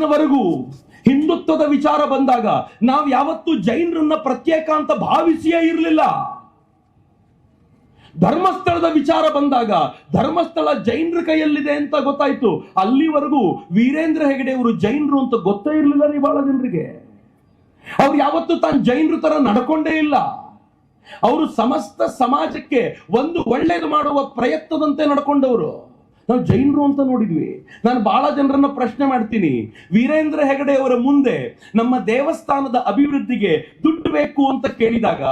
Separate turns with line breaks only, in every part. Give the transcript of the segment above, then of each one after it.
ಇವತ್ತಿನವರೆಗೂ ಹಿಂದುತ್ವದ ವಿಚಾರ ಬಂದಾಗ ನಾವು ಯಾವತ್ತೂ ಜೈನರನ್ನ ಪ್ರತ್ಯೇಕ ಅಂತ ಭಾವಿಸಿಯೇ ಇರಲಿಲ್ಲ. ಧರ್ಮಸ್ಥಳದ ವಿಚಾರ ಬಂದಾಗ ಧರ್ಮಸ್ಥಳ ಜೈನರ ಕೈಯಲ್ಲಿದೆ ಅಂತ ಗೊತ್ತಾಯ್ತು. ಅಲ್ಲಿವರೆಗೂ ವೀರೇಂದ್ರ ಹೆಗಡೆ ಅವರು ಜೈನರು ಅಂತ ಗೊತ್ತೇ ಇರಲಿಲ್ಲ ರೀ ಬಹಳ ಜನರಿಗೆ. ಅವ್ರು ಯಾವತ್ತೂ ತಾನು ಜೈನರು ತರ ನಡ್ಕೊಂಡೇ ಇಲ್ಲ. ಅವರು ಸಮಸ್ತ ಸಮಾಜಕ್ಕೆ ಒಂದು ಒಳ್ಳೇದು ಮಾಡುವ ಪ್ರಯತ್ನದಂತೆ ನಡ್ಕೊಂಡವರು. ನಾವು ಜೈನರು ಅಂತ ನೋಡಿದ್ವಿ. ನಾನು ಬಹಳ ಜನರನ್ನ ಪ್ರಶ್ನೆ ಮಾಡ್ತೀನಿ. ವೀರೇಂದ್ರ ಹೆಗಡೆ ಅವರ ಮುಂದೆ ನಮ್ಮ ದೇವಸ್ಥಾನದ ಅಭಿವೃದ್ಧಿಗೆ ದುಡ್ಡು ಬೇಕು ಅಂತ ಕೇಳಿದಾಗ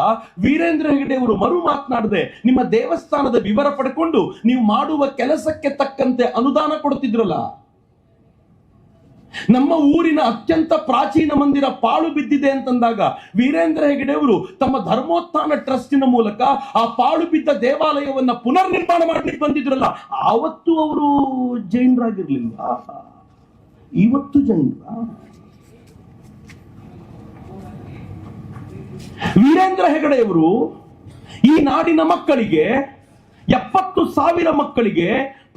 ವೀರೇಂದ್ರ ಹೆಗಡೆ ಅವರು ಮರು ಮಾತನಾಡದೆ ನಿಮ್ಮ ದೇವಸ್ಥಾನದ ವಿವರ ಪಡ್ಕೊಂಡು ನೀವು ಮಾಡುವ ಕೆಲಸಕ್ಕೆ ತಕ್ಕಂತೆ ಅನುದಾನ ಕೊಡ್ತಿದ್ರಲ್ಲ. ನಮ್ಮ ಊರಿನ ಅತ್ಯಂತ ಪ್ರಾಚೀನ ಮಂದಿರ ಪಾಳು ಬಿದ್ದಿದೆ ಅಂತಂದಾಗ ವೀರೇಂದ್ರ ಹೆಗಡೆ ಅವರು ತಮ್ಮ ಧರ್ಮೋತ್ಥಾನ ಟ್ರಸ್ಟಿನ ಮೂಲಕ ಆ ಪಾಳು ಬಿದ್ದ ದೇವಾಲಯವನ್ನ ಪುನರ್ ನಿರ್ಮಾಣ ಮಾಡಲಿಕ್ಕೆ ಬಂದಿದ್ರಲ್ಲ, ಆವತ್ತು ಅವರು ಜೈನರಾಗಿರ್ಲಿಲ್ಲ? ಇವತ್ತು ಜೈನರ? ವೀರೇಂದ್ರ ಹೆಗಡೆಯವರು ಈ ನಾಡಿನ ಮಕ್ಕಳಿಗೆ, ಎಪ್ಪತ್ತು ಸಾವಿರ ಮಕ್ಕಳಿಗೆ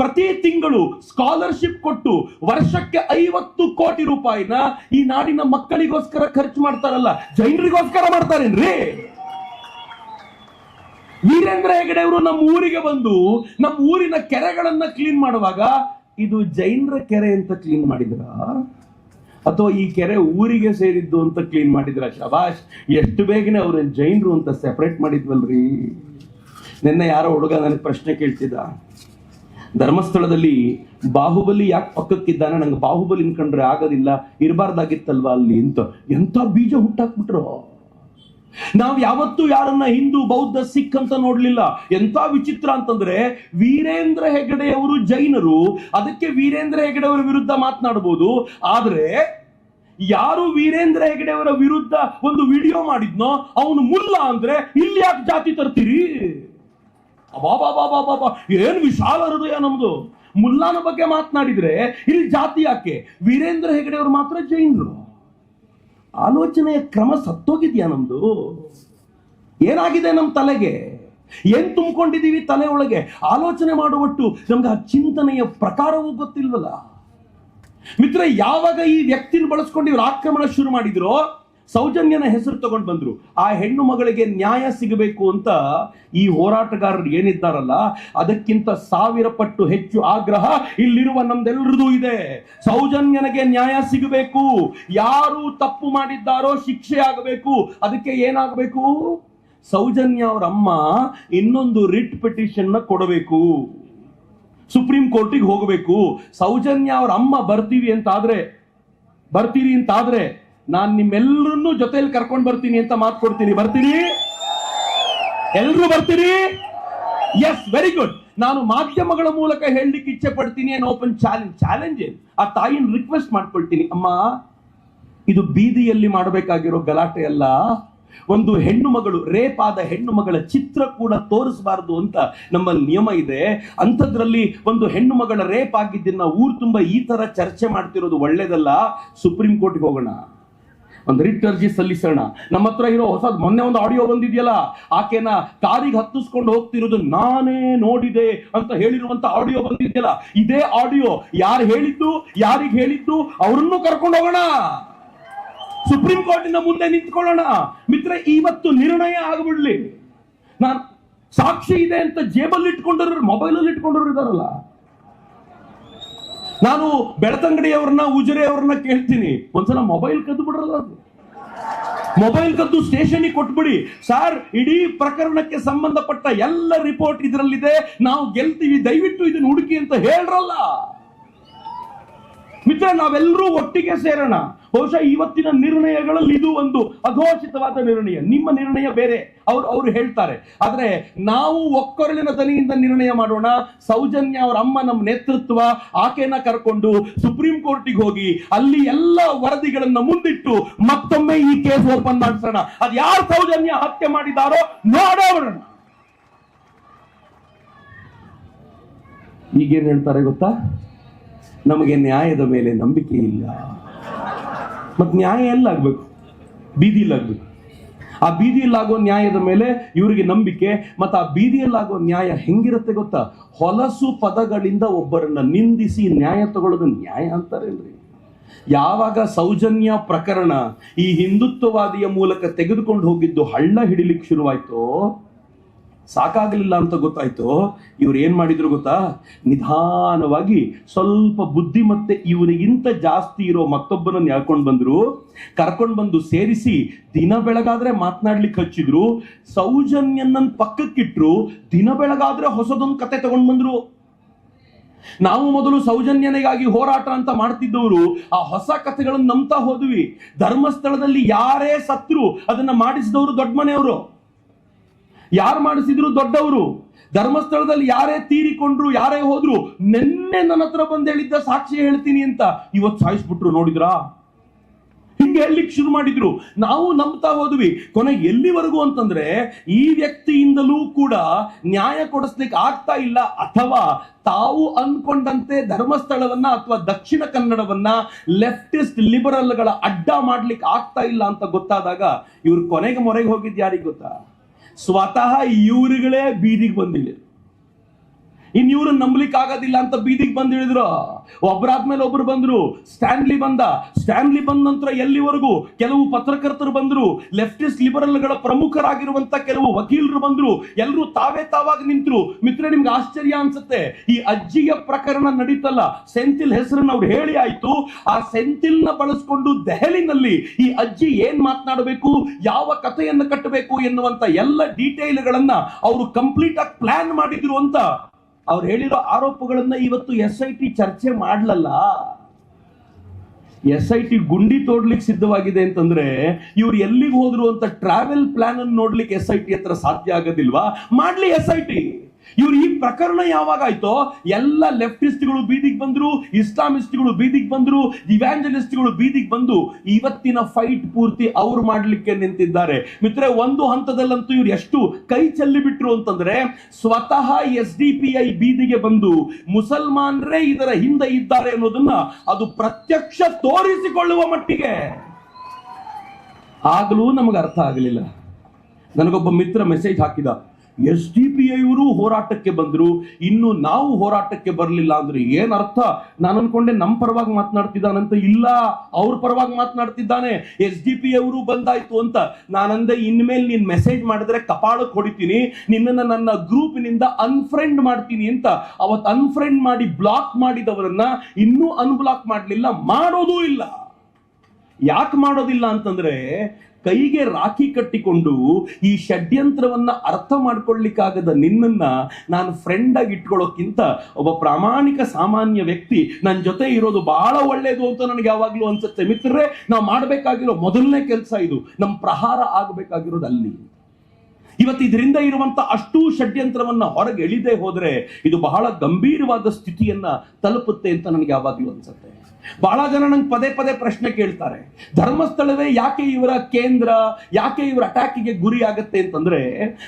ಪ್ರತಿ ತಿಂಗಳು ಸ್ಕಾಲರ್ಶಿಪ್ ಕೊಟ್ಟು ವರ್ಷಕ್ಕೆ ಐವತ್ತು ಕೋಟಿ ರೂಪಾಯಿನ ಈ ನಾಡಿನ ಮಕ್ಕಳಿಗೋಸ್ಕರ ಖರ್ಚು ಮಾಡ್ತಾರಲ್ಲ, ಜೈನರಿಗೋಸ್ಕರ ಮಾಡ್ತಾರೇನ್ರಿ? ವೀರೇಂದ್ರ ಹೆಗಡೆ ಅವರು ನಮ್ಮ ಊರಿಗೆ ಬಂದು ನಮ್ಮ ಊರಿನ ಕೆರೆಗಳನ್ನ ಕ್ಲೀನ್ ಮಾಡುವಾಗ ಇದು ಜೈನರ ಕೆರೆ ಅಂತ ಕ್ಲೀನ್ ಮಾಡಿದ್ರ? ಅಥವಾ ಈ ಕೆರೆ ಊರಿಗೆ ಸೇರಿದ್ದು ಅಂತ ಕ್ಲೀನ್ ಮಾಡಿದ್ರ ಶಬಾಷ್? ಎಷ್ಟು ಬೇಗನೆ ಅವ್ರ ಜೈನರು ಅಂತ ಸೆಪರೇಟ್ ಮಾಡಿದ್ವಲ್ರಿ? ನಿನ್ನೆ ಯಾರೋ ಹುಡುಗ ನನಗೆ ಪ್ರಶ್ನೆ ಕೇಳ್ತಿದ್ದ. ಧರ್ಮಸ್ಥಳದಲ್ಲಿ ಬಾಹುಬಲಿ ಯಾಕೆ ಪಕ್ಕಕ್ಕಿದ್ದಾನೆ? ನಂಗೆ ಬಾಹುಬಲಿ ಕಂಡ್ರೆ ಆಗೋದಿಲ್ಲ, ಇರಬಾರ್ದಾಗಿತ್ತಲ್ವಾ ಅಲ್ಲಿ ಅಂತ. ಎಂತ ಬೀಜ ಹುಟ್ಟಾಕ್ಬಿಟ್ರು? ನಾವು ಯಾವತ್ತೂ ಯಾರನ್ನ ಹಿಂದೂ, ಬೌದ್ಧ, ಸಿಖ್ ಅಂತ ನೋಡ್ಲಿಲ್ಲ. ಎಂತ ವಿಚಿತ್ರ ಅಂತಂದ್ರೆ ವೀರೇಂದ್ರ ಹೆಗಡೆ ಅವರು ಜೈನರು, ಅದಕ್ಕೆ ವೀರೇಂದ್ರ ಹೆಗಡೆ ಅವರ ವಿರುದ್ಧ ಮಾತನಾಡಬಹುದು ಆದ್ರೆ ಯಾರು ವೀರೇಂದ್ರ ಹೆಗಡೆ ಅವರ ವಿರುದ್ಧ ಒಂದು ವಿಡಿಯೋ ಮಾಡಿದ್ನೋ, ಅವನು ಮುಲ್ಲ ಅಂದ್ರೆ ಇಲ್ಲಿ ಯಾಕೆ ಜಾತಿ ತರ್ತೀರಿ? ಅಬಾಬಾಬಾಬಾಬಾ ಏನು ವಿಶಾಲ ಹೃದಯ ನಮ್ದು. ಮುಲ್ಲಾನ ಬಗ್ಗೆ ಮಾತನಾಡಿದ್ರೆ ಇಲ್ಲಿ ಜಾತಿ ಯಾಕೆ? ವೀರೇಂದ್ರ ಹೆಗಡೆ ಅವರು ಮಾತ್ರ ಜೈನರು. ಆಲೋಚನೆಯ ಕ್ರಮ ಸತ್ತೋಗಿದ್ಯಾ ನಮ್ದು? ಏನಾಗಿದೆ ನಮ್ಮ ತಲೆಗೆ? ಏನ್ ತುಂಬಿಕೊಂಡಿದೀವಿ ತಲೆ ಒಳಗೆ? ಆಲೋಚನೆ ಮಾಡುವಟ್ಟು ನಮ್ಗೆ ಆ ಚಿಂತನೆಯ ಪ್ರಕಾರವೂ ಗೊತ್ತಿಲ್ವಲ್ಲ? ಮಿತ್ರ ಯಾವಾಗ ಈ ವ್ಯಕ್ತಿನ ಬಳಸ್ಕೊಂಡು ಇವ್ರು ಆಕ್ರಮಣ ಶುರು ಮಾಡಿದ್ರೋ ಸೌಜನ್ಯನ ಹೆಸರು ತಗೊಂಡು ಬಂದ್ರು. ಆ ಹೆಣ್ಣು ಮಗಳಿಗೆ ನ್ಯಾಯ ಸಿಗಬೇಕು ಅಂತ ಈ ಹೋರಾಟಗಾರರು ಏನಿದ್ದಾರಲ್ಲ, ಅದಕ್ಕಿಂತ ಸಾವಿರ ಪಟ್ಟು ಹೆಚ್ಚು ಆಗ್ರಹ ಇಲ್ಲಿರುವ ನಮ್ದೆಲ್ಲರದು ಇದೆ. ಸೌಜನ್ಯನಿಗೆ ನ್ಯಾಯ ಸಿಗಬೇಕು. ಯಾರು ತಪ್ಪು ಮಾಡಿದ್ದಾರೋ ಶಿಕ್ಷೆ ಆಗಬೇಕು. ಅದಕ್ಕೆ ಏನಾಗಬೇಕು? ಸೌಜನ್ಯ ಅವರ ಅಮ್ಮ ಇನ್ನೊಂದು ರಿಟ್ ಪಿಟಿಷನ್ನ ಕೊಡಬೇಕು. ಸುಪ್ರೀಂ ಕೋರ್ಟಿಗೆ ಹೋಗಬೇಕು. ಸೌಜನ್ಯ ಅವ್ರ ಅಮ್ಮ ಬರ್ತೀವಿ ಅಂತ ಆದ್ರೆ ಬರ್ತೀರಿ ಅಂತ ನಾನ್ ನಿಮ್ಮೆಲ್ಲರನ್ನೂ ಜೊತೆಯಲ್ಲಿ ಕರ್ಕೊಂಡು ಬರ್ತೀನಿ ಅಂತ ಮಾತು ಕೊಡ್ತೀನಿ. ಬರ್ತೀರಿ ಎಲ್ರು ಬರ್ತೀರಿ? ಎಸ್ ವೆರಿ ಗುಡ್ ನಾನು ಮಾಧ್ಯಮಗಳ ಮೂಲಕ ಹೇಳಲಿಕ್ಕೆ ಇಚ್ಛೆ ಪಡ್ತೀನಿ ಏನು ಓಪನ್ ಚಾಲೆಂಜ್ ಚಾಲೆಂಜ್ ಆ ತಾಯಿನ ರಿಕ್ವೆಸ್ಟ್ ಮಾಡ್ಕೊಳ್ತೀನಿ. ಅಮ್ಮ, ಇದು ಬೀದಿಯಲ್ಲಿ ಮಾಡಬೇಕಾಗಿರೋ ಗಲಾಟೆ ಅಲ್ಲ. ಒಂದು ಹೆಣ್ಣು ಮಗಳು ರೇಪ್ ಆದ ಹೆಣ್ಣು ಮಗಳ ಚಿತ್ರ ಕೂಡ ತೋರಿಸಬಾರದು ಅಂತ ನಮ್ಮ ನಿಯಮ ಇದೆ. ಅಂಥದ್ರಲ್ಲಿ ಒಂದು ಹೆಣ್ಣು ಮಗಳ ರೇಪ್ ಆಗಿದ್ದನ್ನ ಊರು ತುಂಬ ಈ ತರ ಚರ್ಚೆ ಮಾಡ್ತಿರೋದು ಒಳ್ಳೇದಲ್ಲ. ಸುಪ್ರೀಂ ಕೋರ್ಟ್ಗೆ ಹೋಗೋಣ. ಒಂದು ರಿಟ್ ಅರ್ಜಿ ಸಲ್ಲಿಸೋಣ. ನಮ್ಮ ಹತ್ರ ಇರೋ ಹೊಸ ಮೊನ್ನೆ ಒಂದು ಆಡಿಯೋ ಬಂದಿದೆಯಲ್ಲ, ಆಕೆನ ಕಾರಿಗೆ ಹತ್ತಿಸ್ಕೊಂಡು ಹೋಗ್ತಿರೋದು ನಾನೇ ನೋಡಿದೆ ಅಂತ ಹೇಳಿರುವಂತ ಆಡಿಯೋ ಬಂದಿದೆಯಲ್ಲ, ಇದೇ ಆಡಿಯೋ ಯಾರು ಹೇಳಿದ್ದು, ಯಾರಿಗೆ ಹೇಳಿದ್ದು, ಅವರನ್ನು ಕರ್ಕೊಂಡು ಹೋಗೋಣ. ಸುಪ್ರೀಂ ಕೋರ್ಟಿನ ಮುಂದೆ ನಿಂತ್ಕೊಳ್ಳೋಣ. ಮಿತ್ರ ಇವತ್ತು ನಿರ್ಣಯ ಆಗ್ಬಿಡ್ಲಿ. ನಾನು ಸಾಕ್ಷಿ ಇದೆ ಅಂತ ಜೇಬಲ್ಲಿ ಇಟ್ಕೊಂಡಿರೋರು ಮೊಬೈಲಲ್ಲಿ ಇಟ್ಕೊಂಡಿರೋರು ಇದಾರಲ್ಲ. ನಾನು ಬೆಳತಂಗಡಿಯವ್ರನ್ನ ಉಜಿರೆ ಅವ್ರನ್ನ ಕೇಳ್ತೀನಿ. ಒಂದ್ಸಲ ಮೊಬೈಲ್ ಕದ್ದು ಬಿಡ್ರಲ್ಲ ಅದು. ಮೊಬೈಲ್ ಕದ್ದು ಸ್ಟೇಷನ್ಗೆ ಕೊಟ್ಬಿಡಿ. ಸಾರ್, ಇಡೀ ಪ್ರಕರಣಕ್ಕೆ ಸಂಬಂಧಪಟ್ಟ ಎಲ್ಲ ರಿಪೋರ್ಟ್ ಇದರಲ್ಲಿದೆ. ನಾವು ಗೆಲ್ತೀವಿ. ದಯವಿಟ್ಟು ಇದನ್ನ ಹುಡುಕಿ ಅಂತ ಹೇಳ್ರಲ್ಲ. ಮಿತ್ರ ನಾವೆಲ್ಲರೂ ಒಟ್ಟಿಗೆ ಸೇರೋಣ. ಬಹುಶಃ ಇವತ್ತಿನ ನಿರ್ಣಯಗಳಲ್ಲಿ ಇದು ಒಂದು ಅಘೋಷಿತವಾದ ನಿರ್ಣಯ. ನಿಮ್ಮ ನಿರ್ಣಯ ಬೇರೆ, ಅವ್ರು ಅವ್ರು ಹೇಳ್ತಾರೆ. ಆದ್ರೆ ನಾವು ಒಕ್ಕೊರಲಿನ ದನಿಯಿಂದ ನಿರ್ಣಯ ಮಾಡೋಣ. ಸೌಜನ್ಯ ಅವರ ಅಮ್ಮ ನಮ್ಮ ನೇತೃತ್ವ, ಆಕೆನ ಕರ್ಕೊಂಡು ಸುಪ್ರೀಂ ಕೋರ್ಟಿಗೆ ಹೋಗಿ ಅಲ್ಲಿ ಎಲ್ಲ ವರದಿಗಳನ್ನ ಮುಂದಿಟ್ಟು ಮತ್ತೊಮ್ಮೆ ಈ ಕೇಸ್ ಓಪನ್ ಮಾಡಿಸೋಣ. ಅದು ಯಾರು ಸೌಜನ್ಯ ಹತ್ಯೆ ಮಾಡಿದಾರೋ ನೋಡೋಣ ಈಗೇನ್ ಹೇಳ್ತಾರೆ ಗೊತ್ತಾ? ನಮಗೆ ನ್ಯಾಯದ ಮೇಲೆ ನಂಬಿಕೆ ಇಲ್ಲ. ಮತ್ತೆ ನ್ಯಾಯ ಎಲ್ಲಾಗಬೇಕು? ಬೀದಿಲಾಗಬೇಕು ಆ ಬೀದಿಯಲ್ಲಾಗೋ ನ್ಯಾಯದ ಮೇಲೆ ಇವರಿಗೆ ನಂಬಿಕೆ ಮತ್ತು ಆ ಬೀದಿಯಲ್ಲಾಗೋ ನ್ಯಾಯ ಹೆಂಗಿರುತ್ತೆ ಗೊತ್ತಾ? ಹೊಲಸು ಪದಗಳಿಂದ ಒಬ್ಬರನ್ನ ನಿಂದಿಸಿ ನ್ಯಾಯ ತಗೊಳ್ಳೋದು ನ್ಯಾಯ ಅಂತಾರೇನ್ರಿ? ಯಾವಾಗ ಸೌಜನ್ಯ ಪ್ರಕರಣ ಈ ಹಿಂದುತ್ವವಾದಿಯ ಮೂಲಕ ತೆಗೆದುಕೊಂಡು ಹೋಗಿದ್ದು ಹಳ್ಳ ಹಿಡಿಲಿಕ್ಕೆ ಶುರುವಾಯ್ತು ಸಾಕಾಗಲಿಲ್ಲ ಅಂತ ಗೊತ್ತಾಯ್ತು? ಇವ್ರು ಏನು ಮಾಡಿದ್ರು ಗೊತ್ತಾ? ನಿಧಾನವಾಗಿ ಸ್ವಲ್ಪ ಬುದ್ಧಿ ಮತ್ತೆ ಇವನಿಗಿಂತ ಜಾಸ್ತಿ ಇರೋ ಮತ್ತೊಬ್ಬನನ್ನು ಹೇಳ್ಕೊಂಡು ಬಂದ್ರು? ಕರ್ಕೊಂಡು ಬಂದು ಸೇರಿಸಿ ದಿನ ಬೆಳಗಾದ್ರೆ ಮಾತನಾಡ್ಲಿಕ್ಕೆ ಹಚ್ಚಿದ್ರು ಸೌಜನ್ಯನನ್ ಪಕ್ಕಕ್ಕಿಟ್ರು, ದಿನ ಬೆಳಗಾದ್ರೆ ಹೊಸದೊಂದು ಕತೆ ತಗೊಂಡ್ ಬಂದ್ರು. ನಾವು ಮೊದಲು ಸೌಜನ್ಯನಿಗಾಗಿ ಹೋರಾಟ ಅಂತ ಮಾಡ್ತಿದ್ದವರು, ಆ ಹೊಸ ಕಥೆಗಳನ್ನು ನಂಬ್ತಾ ಹೋದ್ವಿ. ಧರ್ಮಸ್ಥಳದಲ್ಲಿ ಯಾರೇ ಸತ್ರು ಅದನ್ನ ಮಾಡಿಸಿದವರು ದೊಡ್ಡ ಮನೆಯವರು. ಯಾರು ಮಾಡಿಸಿದ್ರು ದೊಡ್ಡವರು? ಧರ್ಮಸ್ಥಳದಲ್ಲಿ ಯಾರೇ ತೀರಿಕೊಂಡ್ರು, ಯಾರೇ ಹೋದ್ರು, ನಿನ್ನೆ ನನ್ನ ಹತ್ರ ಬಂದು ಹೇಳಿದ್ದ ಸಾಕ್ಷಿ ಹೇಳ್ತೀನಿ ಅಂತ ಇವತ್ತು ಸಾಯಿಸ್ಬಿಟ್ರು, ನೋಡಿದ್ರಾ? ಹಿಂಗೆ ಹೇಳಲಿಕ್ಕೆ ಶುರು ಮಾಡಿದ್ರು. ನಾವು ನಂಬ್ತಾ ಹೋದ್ವಿ. ಕೊನೆ ಎಲ್ಲಿವರೆಗೂ ಅಂತಂದ್ರೆ, ಈ ವ್ಯಕ್ತಿಯಿಂದಲೂ ಕೂಡ ನ್ಯಾಯ ಕೊಡಿಸ್ಲಿಕ್ಕೆ ಆಗ್ತಾ ಇಲ್ಲ, ಅಥವಾ ತಾವು ಅನ್ಕೊಂಡಂತೆ ಧರ್ಮಸ್ಥಳವನ್ನ ಅಥವಾ ದಕ್ಷಿಣ ಕನ್ನಡವನ್ನ ಲೆಫ್ಟಿಸ್ಟ್ ಲಿಬರಲ್ಗಳ ಅಡ್ಡ ಮಾಡ್ಲಿಕ್ಕೆ ಆಗ್ತಾ ಇಲ್ಲ ಅಂತ ಗೊತ್ತಾದಾಗ ಇವ್ರು ಕೊನೆಗೆ ಮೊರೆಗೆ ಹೋಗಿದ್ದು ಯಾರಿಗೆ ಗೊತ್ತಾ? ಸ್ವತಃ ಇವರುಗಳೇ ಬೀದಿಗೆ ಬಂದಿಲ್ಲ ಇನ್ ಇವ್ರನ್ನ ನಂಬಲಿಕ್ಕೆ ಆಗೋದಿಲ್ಲ ಅಂತ ಬೀದಿಗೆ ಬಂದು ಹೇಳಿದ್ರು ಒಬ್ಬರಾದ್ಮೇಲೆ ಒಬ್ರು ಬಂದ್ರು. ಸ್ಟ್ಯಾನ್ಲಿ ಬಂದ. ಸ್ಟ್ಯಾನ್ಲಿ ಬಂದ ನಂತರ ಎಲ್ಲಿವರೆಗೂ ಕೆಲವು ಪತ್ರಕರ್ತರು ಬಂದ್ರು. ಲೆಫ್ಟಿಸ್ಟ್ ಲಿಬರಲ್ಗಳ ಪ್ರಮುಖರಾಗಿರುವಂತ ಕೆಲವು ವಕೀಲರು ಬಂದ್ರು. ಎಲ್ಲರೂ ತಾವೇ ತಾವಾಗಿ ನಿಂತರು. ಮಿತ್ರ ನಿಮ್ಗೆ ಆಶ್ಚರ್ಯ ಅನ್ಸುತ್ತೆ. ಈ ಅಜ್ಜಿಯ ಪ್ರಕರಣ ನಡೀತಲ್ಲ. ಸೆಂಥಿಲ್ ಹೆಸರನ್ನ ಅವ್ರು ಹೇಳಿ ಆಯ್ತು. ಆ ಸೆಂಥಿಲ್ನ ಬಳಸ್ಕೊಂಡು ದೆಹಲಿನಲ್ಲಿ ಈ ಅಜ್ಜಿ ಏನ್ ಮಾತನಾಡಬೇಕು, ಯಾವ ಕಥೆಯನ್ನು ಕಟ್ಟಬೇಕು ಎನ್ನುವಂತ ಎಲ್ಲ ಡೀಟೇಲ್ಗಳನ್ನ ಅವರು ಕಂಪ್ಲೀಟ್ ಆಗಿ ಪ್ಲಾನ್ ಮಾಡಿದ್ರು ಅಂತ ಅವ್ರು ಹೇಳಿರೋ ಆರೋಪಗಳನ್ನ ಇವತ್ತು ಎಸ್ ಐ ಟಿ ಚರ್ಚೆ ಮಾಡ್ಲಲ್ಲ? ಎಸ್ ಐ ಟಿ ಗುಂಡಿ ತೋಡ್ಲಿಕ್ಕೆ ಸಿದ್ಧವಾಗಿದೆ ಅಂತಂದ್ರೆ ಇವ್ರು ಎಲ್ಲಿಗೆ ಹೋದ್ರು ಅಂತ ಟ್ರಾವೆಲ್ ಪ್ಲಾನ್ ಅನ್ನು ನೋಡ್ಲಿಕ್ಕೆ ಎಸ್ ಐ ಟಿ ಹತ್ರ ಸಾಧ್ಯ ಆಗೋದಿಲ್ವಾ? ಮಾಡ್ಲಿ ಎಸ್ ಐ ಟಿ ಇವ್ರು ಈ ಪ್ರಕರಣ ಯಾವಾಗ ಆಯ್ತೋ, ಎಲ್ಲ ಲೆಫ್ಟಿಸ್ಟ್ಗಳು ಬೀದಿಗೆ ಬಂದ್ರು, ಇಸ್ಲಾಮಿಸ್ಟ್ಗಳು ಬೀದಿಗೆ ಬಂದ್ರು, ಇವ್ಯಾಂಜಲಿಸ್ಟ್ಗಳು ಬೀದಿಗೆ ಬಂದು ಇವತ್ತಿನ ಫೈಟ್ ಪೂರ್ತಿ ಅವ್ರು ಮಾಡ್ಲಿಕ್ಕೆ ನಿಂತಿದ್ದಾರೆ. ಮಿತ್ರ ಒಂದು ಹಂತದಲ್ಲಂತೂ ಇವ್ರು ಎಷ್ಟು ಕೈ ಚೆಲ್ಲಿ ಬಿಟ್ರು ಅಂತಂದ್ರೆ, ಸ್ವತಃ ಎಸ್ ಡಿ ಪಿ ಐ ಬೀದಿಗೆ ಬಂದು ಮುಸಲ್ಮಾನರೇ ಇದರ ಹಿಂದೆ ಇದ್ದಾರೆ ಅನ್ನೋದನ್ನ ಅದು ಪ್ರತ್ಯಕ್ಷ ತೋರಿಸಿಕೊಳ್ಳುವ ಮಟ್ಟಿಗೆ ಆಗಲೂ ನಮಗೆ ಅರ್ಥ ಆಗಲಿಲ್ಲ. ನನಗೊಬ್ಬ ಮಿತ್ರ ಮೆಸೇಜ್ ಹಾಕಿದ ಎಸ್ ಡಿ ಪಿ ಐವರು ಹೋರಾಟಕ್ಕೆ ಬಂದ್ರು. ಇನ್ನು ನಾವು ಹೋರಾಟಕ್ಕೆ ಬರಲಿಲ್ಲ ಅಂದ್ರೆ ಏನರ್ಥ ನಾನು ಅನ್ಕೊಂಡೆ ನಮ್ಮ ಪರವಾಗಿ ಮಾತನಾಡ್ತಿದ್ದಾನಂತ ಇಲ್ಲ. ಅವ್ರ ಪರವಾಗಿ ಮಾತನಾಡ್ತಿದ್ದಾನೆ. ಎಸ್ ಡಿ ಪಿ ಅವರು ಬಂದಾಯ್ತು ಅಂತ. ನಾನಂದೆ ಇನ್ಮೇಲೆ ನೀನ್ ಮೆಸೇಜ್ ಮಾಡಿದ್ರೆ ಕಪಾಳಕ್ಕೆ ಹೊಡಿತೀನಿ. ನಿನ್ನನ್ನ ನನ್ನ ಗ್ರೂಪಿನಿಂದ ಅನ್ಫ್ರೆಂಡ್ ಮಾಡ್ತೀನಿ ಅಂತ. ಅವತ್ ಅನ್ಫ್ರೆಂಡ್ ಮಾಡಿ ಬ್ಲಾಕ್ ಮಾಡಿದವರನ್ನ ಇನ್ನೂ ಅನ್ಬ್ಲಾಕ್ ಮಾಡಲಿಲ್ಲ, ಮಾಡೋದೂ ಇಲ್ಲ. ಯಾಕೆ ಮಾಡೋದಿಲ್ಲ ಅಂತಂದ್ರೆ ಕೈಗೆ ರಾಖಿ ಕಟ್ಟಿಕೊಂಡು ಈ ಷಡ್ಯಂತ್ರವನ್ನ ಅರ್ಥ ಮಾಡ್ಕೊಳ್ಳಿಕ್ಕಾಗದ ನಿನ್ನನ್ನ ನಾನು ಫ್ರೆಂಡ್ ಆಗಿ ಇಟ್ಕೊಳ್ಳೋಕ್ಕಿಂತ ಒಬ್ಬ ಪ್ರಾಮಾಣಿಕ ಸಾಮಾನ್ಯ ವ್ಯಕ್ತಿ ನನ್ನ ಜೊತೆ ಇರೋದು ಬಹಳ ಒಳ್ಳೇದು ಅಂತ ನನಗೆ ಯಾವಾಗ್ಲೂ ಅನ್ಸುತ್ತೆ. ಮಿತ್ರರೇ, ನಾವು ಮಾಡಬೇಕಾಗಿರೋ ಮೊದಲನೇ ಕೆಲಸ ಇದು. ನಮ್ಮ ಪ್ರಹಾರ ಆಗಬೇಕಾಗಿರೋದು ಅಲ್ಲಿ. ಇವತ್ತು ಇದರಿಂದ ಇರುವಂತ ಅಷ್ಟೂ ಷಡ್ಯಂತ್ರವನ್ನ ಹೊರಗೆ ಎಳಿದೇ ಹೋದ್ರೆ ಇದು ಬಹಳ ಗಂಭೀರವಾದ ಸ್ಥಿತಿಯನ್ನ ತಲುಪುತ್ತೆ ಅಂತ ನನಗೆ ಯಾವಾಗಲೂ ಅನ್ಸುತ್ತೆ. ಬಹಳ ಜನ ನಂಗೆ ಪದೇ ಪದೇ ಪ್ರಶ್ನೆ ಕೇಳ್ತಾರೆ. ಧರ್ಮಸ್ಥಳವೇ ಯಾಕೆ ಇವರ ಕೇಂದ್ರ, ಯಾಕೆ ಇವರ ಅಟ್ಯಾಕಿಗೆ ಗುರಿ ಆಗುತ್ತೆ ಅಂತಂದ್ರೆ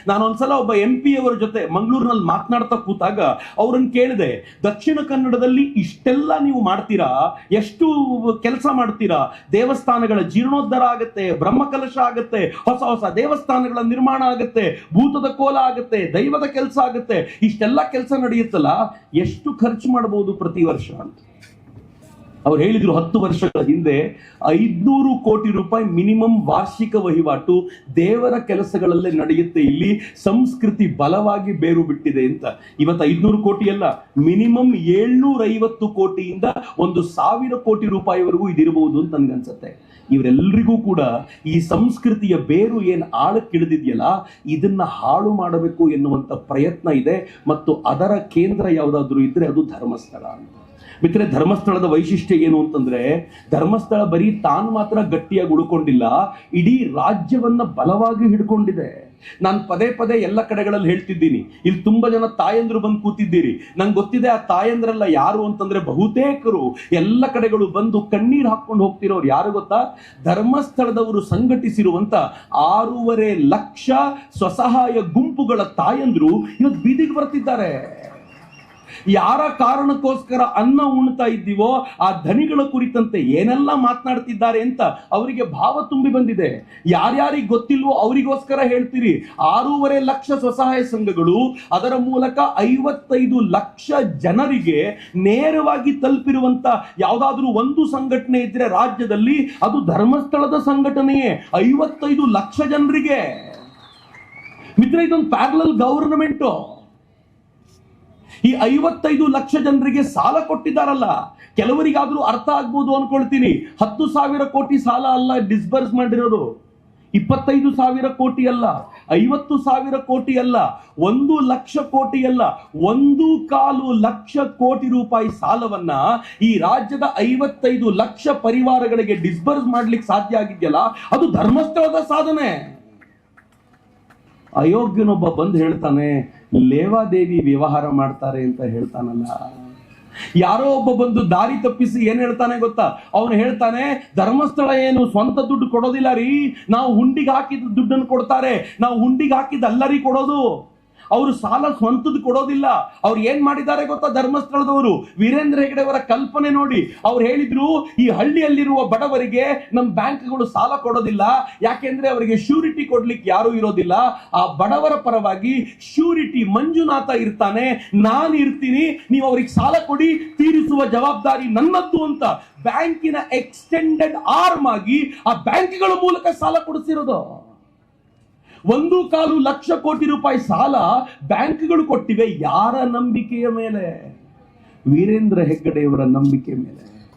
ನಾನು ಒಂದ್ಸಲ ಒಬ್ಬ ಎಂ ಪಿ ಅವರ ಜೊತೆ ಮಂಗಳೂರಿನಲ್ಲಿ ಮಾತನಾಡ್ತಾ ಕೂತಾಗ ಅವ್ರನ್ನ ಕೇಳಿದೆ, ದಕ್ಷಿಣ ಕನ್ನಡದಲ್ಲಿ ಇಷ್ಟೆಲ್ಲ ನೀವು ಮಾಡ್ತೀರಾ? ಎಷ್ಟು ಕೆಲಸ ಮಾಡ್ತೀರಾ? ದೇವಸ್ಥಾನಗಳ ಜೀರ್ಣೋದ್ಧಾರ ಆಗುತ್ತೆ, ಬ್ರಹ್ಮಕಲಶ ಆಗುತ್ತೆ, ಹೊಸ ಹೊಸ ದೇವಸ್ಥಾನಗಳ ನಿರ್ಮಾಣ ಆಗುತ್ತೆ, ಭೂತದ ಕೋಲ ಆಗುತ್ತೆ, ದೈವದ ಕೆಲಸ ಆಗುತ್ತೆ, ಇಷ್ಟೆಲ್ಲ ಕೆಲಸ ನಡೆಯುತ್ತಲ್ಲ, ಎಷ್ಟು ಖರ್ಚು ಮಾಡಬಹುದು ಪ್ರತಿ ವರ್ಷ? ಅಂತ. ಅವ್ರು ಹೇಳಿದ್ರು ಹತ್ತು ವರ್ಷಗಳ ಹಿಂದೆ ಐದ್ನೂರು ಕೋಟಿ ರೂಪಾಯಿ ಮಿನಿಮಮ್ ವಾರ್ಷಿಕ ವಹಿವಾಟು ದೇವರ ಕೆಲಸಗಳಲ್ಲೇ ನಡೆಯುತ್ತೆ, ಇಲ್ಲಿ ಸಂಸ್ಕೃತಿ ಬಲವಾಗಿ ಬೇರು ಬಿಟ್ಟಿದೆ ಅಂತ. ಇವತ್ತು ಐದ್ನೂರು ಕೋಟಿ ಅಲ್ಲ, ಮಿನಿಮಮ್ ಏಳ್ನೂರ ಐವತ್ತು ಕೋಟಿಯಿಂದ ಒಂದು ಸಾವಿರ ಕೋಟಿ ರೂಪಾಯಿವರೆಗೂ ಇದಿರಬಹುದು ಅಂತ ನನ್ಗನ್ಸುತ್ತೆ ಇವರೆಲ್ಲರಿಗೂ ಕೂಡ ಈ ಸಂಸ್ಕೃತಿಯ ಬೇರು ಏನು ಆಳಕ್ಕಿಳಿದಿದೆಯಲ್ಲ, ಇದನ್ನ ಹಾಳು ಮಾಡಬೇಕು ಎನ್ನುವಂತ ಪ್ರಯತ್ನ ಇದೆ, ಮತ್ತು ಅದರ ಕೇಂದ್ರ ಯಾವುದಾದ್ರೂ ಇದ್ರೆ ಅದು ಧರ್ಮಸ್ಥಳ ಅಂತ. ಮಿತ್ರ ಧರ್ಮಸ್ಥಳದ ವೈಶಿಷ್ಟ್ಯ ಏನು ಅಂತಂದ್ರೆ, ಧರ್ಮಸ್ಥಳ ಬರೀ ತಾನು ಮಾತ್ರ ಗಟ್ಟಿಯಾಗಿ ಉಳ್ಕೊಂಡಿಲ್ಲ, ಇಡೀ ರಾಜ್ಯವನ್ನ ಬಲವಾಗಿ ಹಿಡ್ಕೊಂಡಿದೆ. ನಾನು ಪದೇ ಪದೇ ಎಲ್ಲ ಕಡೆಗಳಲ್ಲಿ ಹೇಳ್ತಿದ್ದೀನಿ, ಇಲ್ಲಿ ತುಂಬಾ ಜನ ತಾಯಂದ್ರು ಬಂದು ಕೂತಿದ್ದೀರಿ. ನಂಗೆ ಗೊತ್ತಿದೆ ಆ ತಾಯಂದ್ರೆಲ್ಲ ಯಾರು ಅಂತಂದ್ರೆ ಬಹುತೇಕರು ಎಲ್ಲ ಕಡೆಗಳು ಬಂದು ಕಣ್ಣೀರು ಹಾಕೊಂಡು ಹೋಗ್ತಿರೋರು. ಯಾರು ಗೊತ್ತಾ? ಧರ್ಮಸ್ಥಳದವರು ಸಂಘಟಿಸಿರುವಂತ ಆರೂವರೆ ಲಕ್ಷ ಸ್ವಸಹಾಯ ಗುಂಪುಗಳ ತಾಯಂದ್ರು ಇವತ್ತು ಬೀದಿಗೆ ಬರ್ತಿದ್ದಾರೆ. ಯಾರ ಕಾರಣಕ್ಕೋಸ್ಕರ ಅನ್ನ ಉಣ್ತಾ ಇದ್ದೀವೋ ಆ ಧನಿಗಳ ಕುರಿತಂತೆ ಏನೆಲ್ಲ ಮಾತನಾಡ್ತಿದ್ದಾರೆ ಅಂತ ಅವರಿಗೆ ಭಾವ ತುಂಬಿ ಬಂದಿದೆ. ಯಾರ್ಯಾರಿಗೆ ಗೊತ್ತಿಲ್ವೋ ಅವರಿಗೋಸ್ಕರ ಹೇಳ್ತೀರಿ. ಆರೂವರೆ ಲಕ್ಷ ಸ್ವಸಹಾಯ ಸಂಘಗಳು ಅದರ ಮೂಲಕ ಐವತ್ತೈದು ಲಕ್ಷ ಜನರಿಗೆ ನೇರವಾಗಿ ತಲುಪಿರುವಂತ ಯಾವುದಾದ್ರೂ ಒಂದು ಸಂಘಟನೆ ಇದ್ರೆ ರಾಜ್ಯದಲ್ಲಿ ಅದು ಧರ್ಮಸ್ಥಳದ ಸಂಘಟನೆಯೇ. ಐವತ್ತೈದು ಲಕ್ಷ ಜನರಿಗೆ. ಮಿತ್ರ, ಇದೊಂದು ಪ್ಯಾರಲಲ್ ಗವರ್ನಮೆಂಟ್ ಈ ಐವತ್ತೈದು ಲಕ್ಷ ಜನರಿಗೆ ಸಾಲ ಕೊಟ್ಟಿದ್ದಾರಲ್ಲ. ಕೆಲವರಿಗಾದ್ರೂ ಅರ್ಥ ಆಗ್ಬೋದು ಅನ್ಕೊಳ್ತೀನಿ. ಹತ್ತು ಸಾವಿರ ಕೋಟಿ ಸಾಲ ಅಲ್ಲ ಡಿಸ್ಬರ್ಸ್ ಮಾಡಿರೋದು. ಇಪ್ಪತ್ತೈದು ಸಾವಿರ ಕೋಟಿ ಅಲ್ಲ, ಐವತ್ತು ಸಾವಿರ ಕೋಟಿ ಅಲ್ಲ, ಒಂದು ಲಕ್ಷ ಕೋಟಿ ಅಲ್ಲ, ಒಂದು ಕಾಲು ಲಕ್ಷ ಕೋಟಿ ರೂಪಾಯಿ ಸಾಲವನ್ನ ಈ ರಾಜ್ಯದ ಐವತ್ತೈದು ಲಕ್ಷ ಪರಿವಾರಗಳಿಗೆ ಡಿಸ್ಬರ್ಸ್ ಮಾಡ್ಲಿಕ್ಕೆ ಸಾಧ್ಯ ಆಗಿದೆಯಲ್ಲ, ಅದು ಧರ್ಮಸ್ಥಳದ ಸಾಧನೆ. ಅಯೋಗ್ಯನೊಬ್ಬ ಬಂದು ಹೇಳ್ತಾನೆ ಲೇವಾದೇವಿ ವ್ಯವಹಾರ ಮಾಡ್ತಾರೆ ಅಂತ ಹೇಳ್ತಾನಲ್ಲ. ಯಾರೋ ಒಬ್ಬ ಬಂದು ದಾರಿ ತಪ್ಪಿಸಿ ಏನ್ ಹೇಳ್ತಾನೆ ಗೊತ್ತಾ? ಅವನು ಹೇಳ್ತಾನೆ, ಧರ್ಮಸ್ಥಳ ಏನು ಸ್ವಂತ ದುಡ್ಡು ಕೊಡೋದಿಲ್ಲ ರೀ. ನಾವು ಹುಂಡಿಗೆ ಹಾಕಿದ ದುಡ್ಡನ್ನು ಕೊಡ್ತಾರೆ. ನಾವು ಹುಂಡಿಗೆ ಹಾಕಿದ ಅಲ್ಲರಿ ಕೊಡೋದು. ಅವರು ಸಾಲ ಸ್ವಂತದ್ದು ಕೊಡೋದಿಲ್ಲ. ಅವ್ರು ಏನ್ ಮಾಡಿದ್ದಾರೆ ಗೊತ್ತಾ? ಧರ್ಮಸ್ಥಳದವರು. ವೀರೇಂದ್ರ ಹೆಗಡೆ ಅವರ ಕಲ್ಪನೆ ನೋಡಿ. ಅವ್ರು ಹೇಳಿದ್ರು, ಈ ಹಳ್ಳಿಯಲ್ಲಿರುವ ಬಡವರಿಗೆ ನಮ್ಮ ಬ್ಯಾಂಕ್ಗಳು ಸಾಲ ಕೊಡೋದಿಲ್ಲ. ಯಾಕೆಂದ್ರೆ ಅವರಿಗೆ ಶ್ಯೂರಿಟಿ ಕೊಡ್ಲಿಕ್ಕೆ ಯಾರು ಇರೋದಿಲ್ಲ. ಆ ಬಡವರ ಪರವಾಗಿ ಶ್ಯೂರಿಟಿ ಮಂಜುನಾಥ ಇರ್ತಾನೆ. ನಾನು ಇರ್ತೀನಿ, ನೀವು ಅವ್ರಿಗೆ ಸಾಲ ಕೊಡಿ, ತೀರಿಸುವ ಜವಾಬ್ದಾರಿ ನನ್ನದ್ದು ಅಂತ ಬ್ಯಾಂಕಿನ ಎಕ್ಸ್ಟೆಂಡೆಡ್ ಆರ್ಮ್ ಆಗಿ ಆ ಬ್ಯಾಂಕ್ಗಳ ಮೂಲಕ ಸಾಲ ಕೊಡಿಸಿರೋದು. ಒಂದು ಕಾಲು ಲಕ್ಷ ಕೋಟಿ ರೂಪಾಯಿ ಸಾಲ ಬ್ಯಾಂಕ್ಗಳು ಕೊಟ್ಟಿವೆ, ಯಾರ ನಂಬಿಕೆಯ ಮೇಲೆ? ವೀರೇಂದ್ರ ಹೆಗ್ಗಡೆಯವರ ನಂಬಿಕೆ ಮೇಲೆ.